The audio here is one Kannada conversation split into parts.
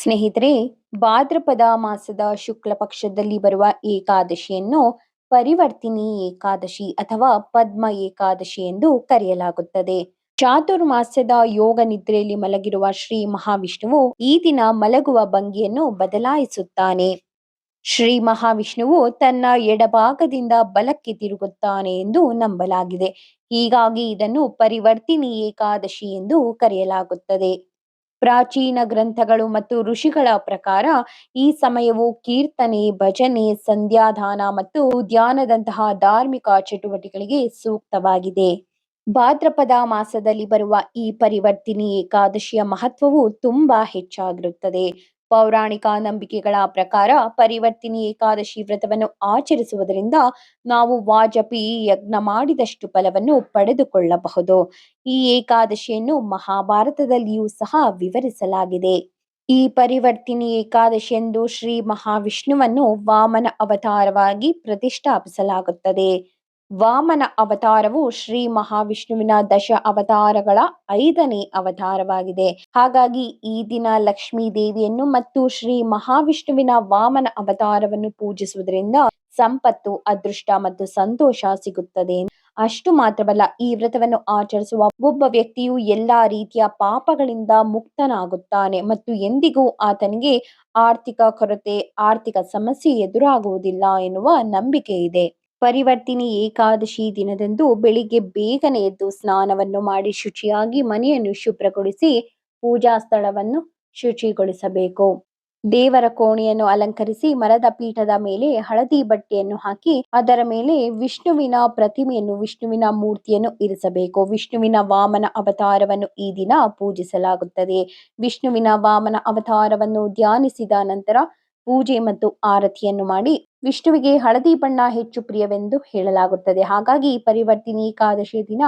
ಸ್ನೇಹಿತರೆ, ಭಾದ್ರಪದ ಮಾಸದ ಶುಕ್ಲ ಪಕ್ಷದಲ್ಲಿ ಬರುವ ಏಕಾದಶಿಯನ್ನು ಪರಿವರ್ತಿನಿ ಏಕಾದಶಿ ಅಥವಾ ಪದ್ಮ ಏಕಾದಶಿ ಎಂದು ಕರೆಯಲಾಗುತ್ತದೆ. ಚಾತುರ್ಮಾಸ್ಯದ ಯೋಗ ನಿದ್ರೆಯಲ್ಲಿ ಮಲಗಿರುವ ಶ್ರೀ ಮಹಾವಿಷ್ಣುವು ಈ ದಿನ ಮಲಗುವ ಭಂಗಿಯನ್ನು ಬದಲಾಯಿಸುತ್ತಾನೆ. ಶ್ರೀ ಮಹಾವಿಷ್ಣುವು ತನ್ನ ಎಡಭಾಗದಿಂದ ಬಲಕ್ಕೆ ತಿರುಗುತ್ತಾನೆ ಎಂದು ನಂಬಲಾಗಿದೆ. ಹೀಗಾಗಿ ಇದನ್ನು ಪರಿವರ್ತಿನಿ ಏಕಾದಶಿ ಎಂದು ಕರೆಯಲಾಗುತ್ತದೆ. ಪ್ರಾಚೀನ ಗ್ರಂಥಗಳು ಮತ್ತು ಋಷಿಗಳ ಪ್ರಕಾರ ಈ ಸಮಯವು ಕೀರ್ತನೆ, ಭಜನೆ, ಸಂಧ್ಯಾದಾನ ಮತ್ತು ಧ್ಯಾನದಂತಹ ಧಾರ್ಮಿಕ ಚಟುವಟಿಕೆಗಳಿಗೆ ಸೂಕ್ತವಾಗಿದೆ. ಭಾದ್ರಪದ ಮಾಸದಲ್ಲಿ ಬರುವ ಈ ಪರಿವರ್ತಿನಿ ಏಕಾದಶಿಯ ಮಹತ್ವವು ತುಂಬಾ ಹೆಚ್ಚಾಗಿರುತ್ತದೆ. ಪೌರಾಣಿಕ ನಂಬಿಕೆಗಳ ಪ್ರಕಾರ ಪರಿವರ್ತಿನಿ ಏಕಾದಶಿ ವ್ರತವನ್ನು ಆಚರಿಸುವುದರಿಂದ ನಾವು ವಾಜಪಿ ಯಜ್ಞ ಮಾಡಿದಷ್ಟು ಫಲವನ್ನು ಪಡೆದುಕೊಳ್ಳಬಹುದು. ಈ ಏಕಾದಶಿಯನ್ನು ಮಹಾಭಾರತದಲ್ಲಿಯೂ ಸಹ ವಿವರಿಸಲಾಗಿದೆ. ಈ ಪರಿವರ್ತಿನಿ ಏಕಾದಶಿ ಎಂದು ಶ್ರೀ ಮಹಾವಿಷ್ಣುವನ್ನು ವಾಮನ ಅವತಾರವಾಗಿ ಪ್ರತಿಷ್ಠಾಪಿಸಲಾಗುತ್ತದೆ. ವಾಮನ ಅವತಾರವು ಶ್ರೀ ಮಹಾವಿಷ್ಣುವಿನ ದಶ ಅವತಾರಗಳ ಐದನೇ ಅವತಾರವಾಗಿದೆ. ಹಾಗಾಗಿ ಈ ದಿನ ಲಕ್ಷ್ಮೀ ದೇವಿಯನ್ನು ಮತ್ತು ಶ್ರೀ ಮಹಾವಿಷ್ಣುವಿನ ವಾಮನ ಅವತಾರವನ್ನು ಪೂಜಿಸುವುದರಿಂದ ಸಂಪತ್ತು, ಅದೃಷ್ಟ ಮತ್ತು ಸಂತೋಷ ಸಿಗುತ್ತದೆ. ಅಷ್ಟು ಮಾತ್ರವಲ್ಲ, ಈ ವ್ರತವನ್ನು ಆಚರಿಸುವ ಒಬ್ಬ ವ್ಯಕ್ತಿಯು ಎಲ್ಲಾ ರೀತಿಯ ಪಾಪಗಳಿಂದ ಮುಕ್ತನಾಗುತ್ತಾನೆ ಮತ್ತು ಎಂದಿಗೂ ಆತನಿಗೆ ಆರ್ಥಿಕ ಕೊರತೆ, ಆರ್ಥಿಕ ಸಮಸ್ಯೆ ಎದುರಾಗುವುದಿಲ್ಲ ಎನ್ನುವ ನಂಬಿಕೆ ಇದೆ ಪರಿವರ್ತಿನಿ ಏಕಾದಶಿ ದಿನದಂದು ಬೆಳಿಗ್ಗೆ ಬೇಗನೆ ಎದ್ದು ಸ್ನಾನವನ್ನು ಮಾಡಿ ಶುಚಿಯಾಗಿ ಮನೆಯನ್ನು ಶುಭ್ರಗೊಳಿಸಿ ಪೂಜಾ ಸ್ಥಳವನ್ನು ಶುಚಿಗೊಳಿಸಬೇಕು. ದೇವರ ಕೋಣೆಯನ್ನು ಅಲಂಕರಿಸಿ ಮರದ ಪೀಠದ ಮೇಲೆ ಹಳದಿ ಬಟ್ಟೆಯನ್ನು ಹಾಕಿ ಅದರ ಮೇಲೆ ವಿಷ್ಣುವಿನ ಪ್ರತಿಮೆಯನ್ನು, ವಿಷ್ಣುವಿನ ಮೂರ್ತಿಯನ್ನು ಇರಿಸಬೇಕು. ವಿಷ್ಣುವಿನ ವಾಮನ ಅವತಾರವನ್ನು ಈ ದಿನ ಪೂಜಿಸಲಾಗುತ್ತದೆ. ವಿಷ್ಣುವಿನ ವಾಮನ ಅವತಾರವನ್ನು ಧ್ಯಾನಿಸಿದ ನಂತರ ಪೂಜೆ ಮತ್ತು ಆರತಿಯನ್ನು ಮಾಡಿ ವಿಷ್ಣುವಿಗೆ ಹಳದಿ ಬಣ್ಣ ಹೆಚ್ಚು ಪ್ರಿಯವೆಂದು ಹೇಳಲಾಗುತ್ತದೆ. ಹಾಗಾಗಿ ಪರಿವರ್ತಿನಿ ಏಕಾದಶಿ ದಿನ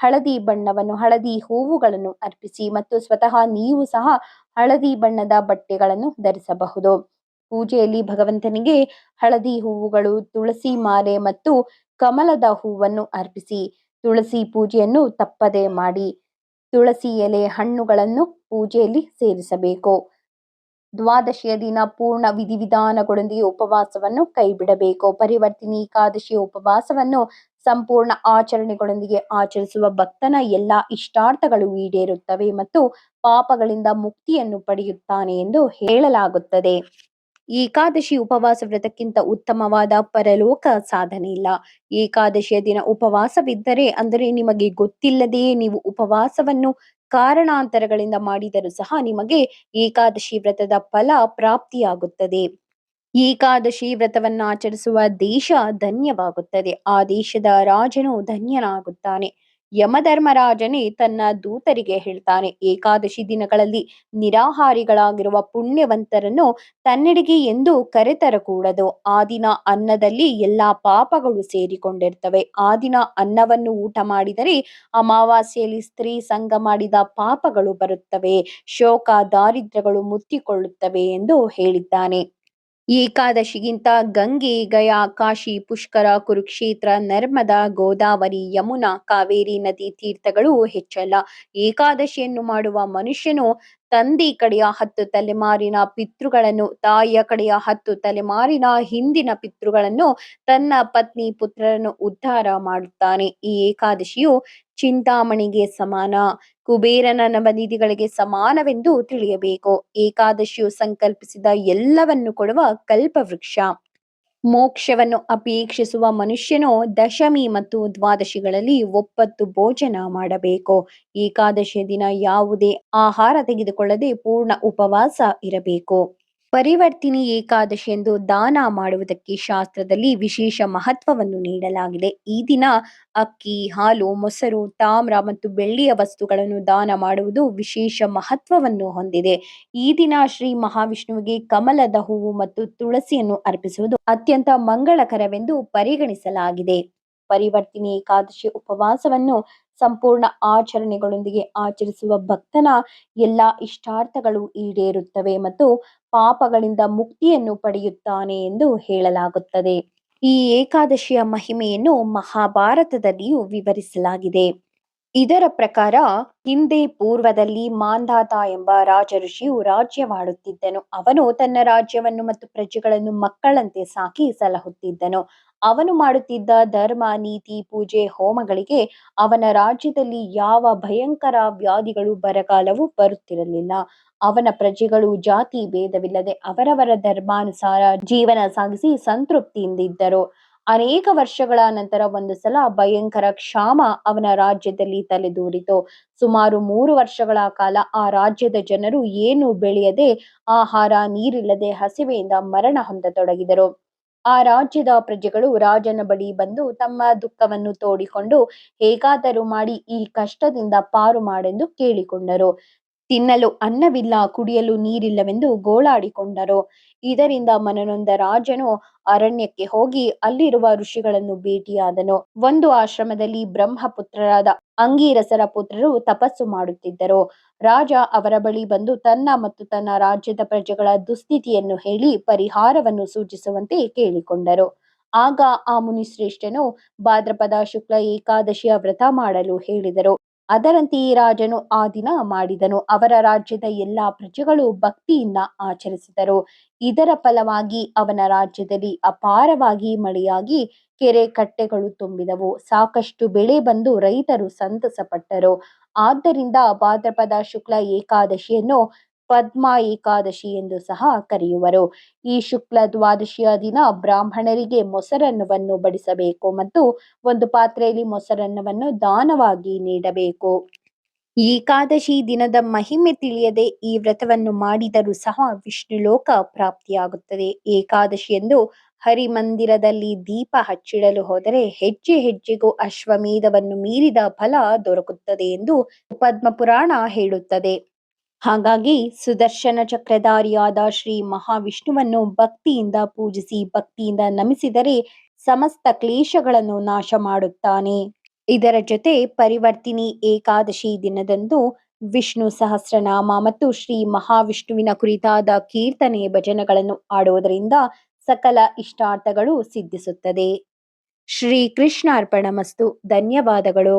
ಹಳದಿ ಬಣ್ಣವನ್ನು, ಹಳದಿ ಹೂವುಗಳನ್ನು ಅರ್ಪಿಸಿ ಮತ್ತು ಸ್ವತಃ ನೀವು ಸಹ ಹಳದಿ ಬಣ್ಣದ ಬಟ್ಟೆಗಳನ್ನು ಧರಿಸಬಹುದು. ಪೂಜೆಯಲ್ಲಿ ಭಗವಂತನಿಗೆ ಹಳದಿ ಹೂವುಗಳು, ತುಳಸಿ ಮಾಲೆ ಮತ್ತು ಕಮಲದ ಹೂವನ್ನು ಅರ್ಪಿಸಿ, ತುಳಸಿ ಪೂಜೆಯನ್ನು ತಪ್ಪದೆ ಮಾಡಿ, ತುಳಸಿ ಎಲೆ ಹಣ್ಣುಗಳನ್ನು ಪೂಜೆಯಲ್ಲಿ ಸೇರಿಸಬೇಕು. ದ್ವಾದಶಿಯ ದಿನ ಪೂರ್ಣ ವಿಧಿವಿಧಾನಗಳೊಂದಿಗೆ ಉಪವಾಸವನ್ನು ಕೈಬಿಡಬೇಕು. ಪರಿವರ್ತಿನಿ ಏಕಾದಶಿಯ ಉಪವಾಸವನ್ನು ಸಂಪೂರ್ಣ ಆಚರಣೆಗಳೊಂದಿಗೆ ಆಚರಿಸುವ ಭಕ್ತನ ಎಲ್ಲಾ ಇಷ್ಟಾರ್ಥಗಳು ಈಡೇರುತ್ತವೆ ಮತ್ತು ಪಾಪಗಳಿಂದ ಮುಕ್ತಿಯನ್ನು ಪಡೆಯುತ್ತಾನೆ ಎಂದು ಹೇಳಲಾಗುತ್ತದೆ. ಏಕಾದಶಿ ಉಪವಾಸ ವ್ರತಕ್ಕಿಂತ ಉತ್ತಮವಾದ ಪರಲೋಕ ಸಾಧನೆ ಇಲ್ಲ. ಏಕಾದಶಿಯ ದಿನ ಉಪವಾಸವಿದ್ದರೆ ಅಂದರೆ ನಿಮಗೆ ಗೊತ್ತಿಲ್ಲದೆಯೇ ನೀವು ಉಪವಾಸವನ್ನು ಕಾರಣಾಂತರಗಳಿಂದ ಮಾಡಿದರೂ ಸಹ ನಿಮಗೆ ಏಕಾದಶಿ ವ್ರತದ ಫಲ ಪ್ರಾಪ್ತಿಯಾಗುತ್ತದೆ. ಏಕಾದಶಿ ವ್ರತವನ್ನು ಆಚರಿಸುವ ದೇಶ ಧನ್ಯವಾಗುತ್ತದೆ. ಆ ದೇಶದ ರಾಜನು ಧನ್ಯನಾಗುತ್ತಾನೆ. ಯಮಧರ್ಮರಾಜನೇ ತನ್ನ ದೂತರಿಗೆ ಹೇಳ್ತಾನೆ, ಏಕಾದಶಿ ದಿನಗಳಲ್ಲಿ ನಿರಾಹಾರಿಗಳಾಗಿರುವ ಪುಣ್ಯವಂತರನ್ನು ತನ್ನಡಿಗೆ ಎಂದು ಕರೆತರಕೂಡದು. ಆ ದಿನ ಅನ್ನದಲ್ಲಿ ಎಲ್ಲಾ ಪಾಪಗಳು ಸೇರಿಕೊಂಡಿರ್ತವೆ. ಆ ದಿನ ಅನ್ನವನ್ನು ಊಟ ಮಾಡಿದರೆ ಅಮಾವಾಸ್ಯೆಯಲ್ಲಿ ಸ್ತ್ರೀ ಸಂಘ ಮಾಡಿದ ಪಾಪಗಳು ಬರುತ್ತವೆ. ಶೋಕ ದಾರಿದ್ರ್ಯಗಳು ಮುತ್ತಿಕೊಳ್ಳುತ್ತವೆ ಎಂದು ಹೇಳಿದ್ದಾನೆ. ಏಕಾದಶಿಗಿಂತ ಗಂಗೆ, ಗಯಾ, ಕಾಶಿ, ಪುಷ್ಕರ, ಕುರುಕ್ಷೇತ್ರ, ನರ್ಮದಾ, ಗೋದಾವರಿ, ಯಮುನಾ, ಕಾವೇರಿ ನದಿ ತೀರ್ಥಗಳು ಹೆಚ್ಚಲ್ಲ ಏಕಾದಶಿಯನ್ನು ಮಾಡುವ ಮನುಷ್ಯನು ತಂದೆ ಕಡೆಯ ಹತ್ತು ತಲೆಮಾರಿನ ಪಿತೃಗಳನ್ನು, ತಾಯಿಯ ಕಡೆಯ ಹತ್ತು ತಲೆಮಾರಿನ ಹಿಂದಿನ ಪಿತೃಗಳನ್ನು, ತನ್ನ ಪತ್ನಿ ಪುತ್ರರನ್ನು ಉದ್ಧಾರ ಮಾಡುತ್ತಾನೆ. ಈ ಏಕಾದಶಿಯು ಚಿಂತಾಮಣಿಗೆ ಸಮಾನ, ಕುಬೇರನ ನವನಿಧಿಗಳಿಗೆ ಸಮಾನವೆಂದು ತಿಳಿಯಬೇಕು. ಏಕಾದಶಿಯು ಸಂಕಲ್ಪಿಸಿದ ಎಲ್ಲವನ್ನು ಕೊಡುವ ಕಲ್ಪವೃಕ್ಷ. ಮೋಕ್ಷವನ್ನು ಅಪೇಕ್ಷಿಸುವ ಮನುಷ್ಯನು ದಶಮಿ ಮತ್ತು ದ್ವಾದಶಿಗಳಲ್ಲಿ ಒಪ್ಪತ್ತು ಭೋಜನ ಮಾಡಬೇಕು. ಏಕಾದಶಿಯ ದಿನ ಯಾವುದೇ ಆಹಾರ ತೆಗೆದುಕೊಳ್ಳದೆ ಪೂರ್ಣ ಉಪವಾಸ ಇರಬೇಕು. ಪರಿವರ್ತಿನಿ ಏಕಾದಶಿ ಎಂದು ದಾನ ಮಾಡುವುದಕ್ಕೆ ಶಾಸ್ತ್ರದಲ್ಲಿ ವಿಶೇಷ ಮಹತ್ವವನ್ನು ನೀಡಲಾಗಿದೆ. ಈ ದಿನ ಅಕ್ಕಿ, ಹಾಲು, ಮೊಸರು, ತಾಮ್ರ ಮತ್ತು ಬೆಳ್ಳಿಯ ವಸ್ತುಗಳನ್ನು ದಾನ ಮಾಡುವುದು ವಿಶೇಷ ಮಹತ್ವವನ್ನು ಹೊಂದಿದೆ. ಈ ದಿನ ಶ್ರೀ ಮಹಾವಿಷ್ಣುವಿಗೆ ಕಮಲದ ಹೂವು ಮತ್ತು ತುಳಸಿಯನ್ನು ಅರ್ಪಿಸುವುದು ಅತ್ಯಂತ ಮಂಗಳಕರವೆಂದು ಪರಿಗಣಿಸಲಾಗಿದೆ. ಪರಿವರ್ತಿನಿ ಏಕಾದಶಿ ಉಪವಾಸವನ್ನು ಸಂಪೂರ್ಣ ಆಚರಣೆಗಳೊಂದಿಗೆ ಆಚರಿಸುವ ಭಕ್ತನ ಎಲ್ಲಾ ಇಷ್ಟಾರ್ಥಗಳು ಈಡೇರುತ್ತವೆ ಮತ್ತು ಪಾಪಗಳಿಂದ ಮುಕ್ತಿಯನ್ನು ಪಡೆಯುತ್ತಾನೆ ಎಂದು ಹೇಳಲಾಗುತ್ತದೆ. ಈ ಏಕಾದಶಿಯ ಮಹಿಮೆಯನ್ನು ಮಹಾಭಾರತದಲ್ಲಿಯೂ ವಿವರಿಸಲಾಗಿದೆ. ಇದರ ಪ್ರಕಾರ ಹಿಂದೆ ಪೂರ್ವದಲ್ಲಿ ಮಾಂಧಾತ ಎಂಬ ರಾಜ ಋಷಿಯು ರಾಜ್ಯವಾಡುತ್ತಿದ್ದನು. ಅವನು ತನ್ನ ರಾಜ್ಯವನ್ನು ಮತ್ತು ಪ್ರಜೆಗಳನ್ನು ಮಕ್ಕಳಂತೆ ಸಾಕಿ ಸಲಹುತ್ತಿದ್ದನು. ಅವನು ಮಾಡುತ್ತಿದ್ದ ಧರ್ಮ, ನೀತಿ, ಪೂಜೆ, ಹೋಮಗಳಿಗೆ ಅವನ ರಾಜ್ಯದಲ್ಲಿ ಯಾವ ಭಯಂಕರ ವ್ಯಾಧಿಗಳು ಬರಗಾಲವೂ ಬರುತ್ತಿರಲಿಲ್ಲ. ಅವನ ಪ್ರಜೆಗಳು ಜಾತಿ ಭೇದವಿಲ್ಲದೆ ಅವರವರ ಧರ್ಮಾನುಸಾರ ಜೀವನ ಸಾಗಿಸಿ ಸಂತೃಪ್ತಿಯಿಂದಿದ್ದರು. ಅನೇಕ ವರ್ಷಗಳ ನಂತರ ಒಂದು ಸಲ ಭಯಂಕರ ಕ್ಷಾಮ ಅವನ ರಾಜ್ಯದಲ್ಲಿ ತಲೆದೂರಿತು. ಸುಮಾರು ಮೂರು ವರ್ಷಗಳ ಕಾಲ ಆ ರಾಜ್ಯದ ಜನರು ಏನು ಬೆಳೆಯದೆ ಆಹಾರ, ನೀರಿಲ್ಲದೆ ಹಸಿವೆಯಿಂದ ಮರಣ ಹೊಂದತೊಡಗಿದರು. ಆ ರಾಜ್ಯದ ಪ್ರಜೆಗಳು ರಾಜನ ಬಳಿ ಬಂದು ತಮ್ಮ ದುಃಖವನ್ನು ತೋಡಿಕೊಂಡು ಹೇಗಾದರೂ ಮಾಡಿ ಈ ಕಷ್ಟದಿಂದ ಪಾರು ಮಾಡೆಂದು ಕೇಳಿಕೊಂಡರು. ತಿನ್ನಲು ಅನ್ನವಿಲ್ಲ, ಕುಡಿಯಲು ನೀರಿಲ್ಲವೆಂದು ಗೋಳಾಡಿಕೊಂಡರು. ಇದರಿಂದ ಮನನೊಂದ ರಾಜನು ಅರಣ್ಯಕ್ಕೆ ಹೋಗಿ ಅಲ್ಲಿರುವ ಋಷಿಗಳನ್ನು ಭೇಟಿಯಾದನು. ಒಂದು ಆಶ್ರಮದಲ್ಲಿ ಬ್ರಹ್ಮಪುತ್ರರಾದ ಅಂಗೀರಸರ ಪುತ್ರರು ತಪಸ್ಸು ಮಾಡುತ್ತಿದ್ದರು. ರಾಜ ಅವರ ಬಳಿ ಬಂದು ತನ್ನ ಮತ್ತು ತನ್ನ ರಾಜ್ಯದ ಪ್ರಜೆಗಳ ದುಸ್ಥಿತಿಯನ್ನು ಹೇಳಿ ಪರಿಹಾರವನ್ನು ಸೂಚಿಸುವಂತೆ ಕೇಳಿಕೊಂಡರು. ಆಗ ಆ ಮುನಿಶ್ರೇಷ್ಠನು ಭಾದ್ರಪದ ಶುಕ್ಲ ಏಕಾದಶಿಯ ವ್ರತ ಮಾಡಲು ಹೇಳಿದರು. ಅದರಂತೆಯೇ ರಾಜನು ಆ ದಿನ ಮಾಡಿದನು. ಅವರ ರಾಜ್ಯದ ಎಲ್ಲಾ ಪ್ರಜೆಗಳು ಭಕ್ತಿಯಿಂದ ಆಚರಿಸಿದರು. ಇದರ ಫಲವಾಗಿ ಅವನ ರಾಜ್ಯದಲ್ಲಿ ಅಪಾರವಾಗಿ ಮಳೆಯಾಗಿ ಕೆರೆ ಕಟ್ಟೆಗಳು ತುಂಬಿದವು. ಸಾಕಷ್ಟು ಬೆಳೆ ಬಂದು ರೈತರು ಸಂತಸಪಟ್ಟರು. ಆದ್ದರಿಂದ ಭಾದ್ರಪದ ಶುಕ್ಲ ಏಕಾದಶಿಯನ್ನು ಪದ್ಮ ಏಕಾದಶಿ ಎಂದು ಸಹ ಕರೆಯುವರು. ಈ ಶುಕ್ಲ ದ್ವಾದಶಿಯ ದಿನ ಬ್ರಾಹ್ಮಣರಿಗೆ ಮೊಸರನ್ನವನ್ನು ಬಡಿಸಬೇಕು ಮತ್ತು ಒಂದು ಪಾತ್ರೆಯಲ್ಲಿ ಮೊಸರನ್ನವನ್ನು ದಾನವಾಗಿ ನೀಡಬೇಕು. ಏಕಾದಶಿ ದಿನದ ಮಹಿಮೆ ತಿಳಿಯದೆ ಈ ವ್ರತವನ್ನು ಮಾಡಿದರೂ ಸಹ ವಿಷ್ಣು ಲೋಕ ಪ್ರಾಪ್ತಿಯಾಗುತ್ತದೆ ಏಕಾದಶಿಯಂದು ಹರಿಮಂದಿರದಲ್ಲಿ ದೀಪ ಹಚ್ಚಿಡಲು ಹೋದರೆ ಹೆಜ್ಜೆ ಹೆಜ್ಜೆಗೂ ಅಶ್ವಮೇಧವನ್ನು ಮೀರಿದ ಫಲ ದೊರಕುತ್ತದೆ ಎಂದು ಪದ್ಮಪುರಾಣ ಹೇಳುತ್ತದೆ. ಹಾಗಾಗಿ ಸುದರ್ಶನ ಚಕ್ರಧಾರಿಯಾದ ಶ್ರೀ ಮಹಾವಿಷ್ಣುವನ್ನು ಭಕ್ತಿಯಿಂದ ಪೂಜಿಸಿ ಭಕ್ತಿಯಿಂದ ನಮಿಸಿದರೆ ಸಮಸ್ತ ಕ್ಲೇಶಗಳನ್ನು ನಾಶ ಮಾಡುತ್ತಾನೆ. ಇದರ ಜೊತೆ ಪರಿವರ್ತಿನಿ ಏಕಾದಶಿ ದಿನದಂದು ವಿಷ್ಣು ಸಹಸ್ರನಾಮ ಮತ್ತು ಶ್ರೀ ಮಹಾವಿಷ್ಣುವಿನ ಕುರಿತಾದ ಕೀರ್ತನೆ ಭಜನೆಗಳನ್ನು ಆಡುವುದರಿಂದ ಸಕಲ ಇಷ್ಟಾರ್ಥಗಳು ಸಿದ್ಧಿಸುತ್ತದೆ. ಶ್ರೀ ಕೃಷ್ಣಾರ್ಪಣಮಸ್ತು ಧನ್ಯವಾದಗಳು.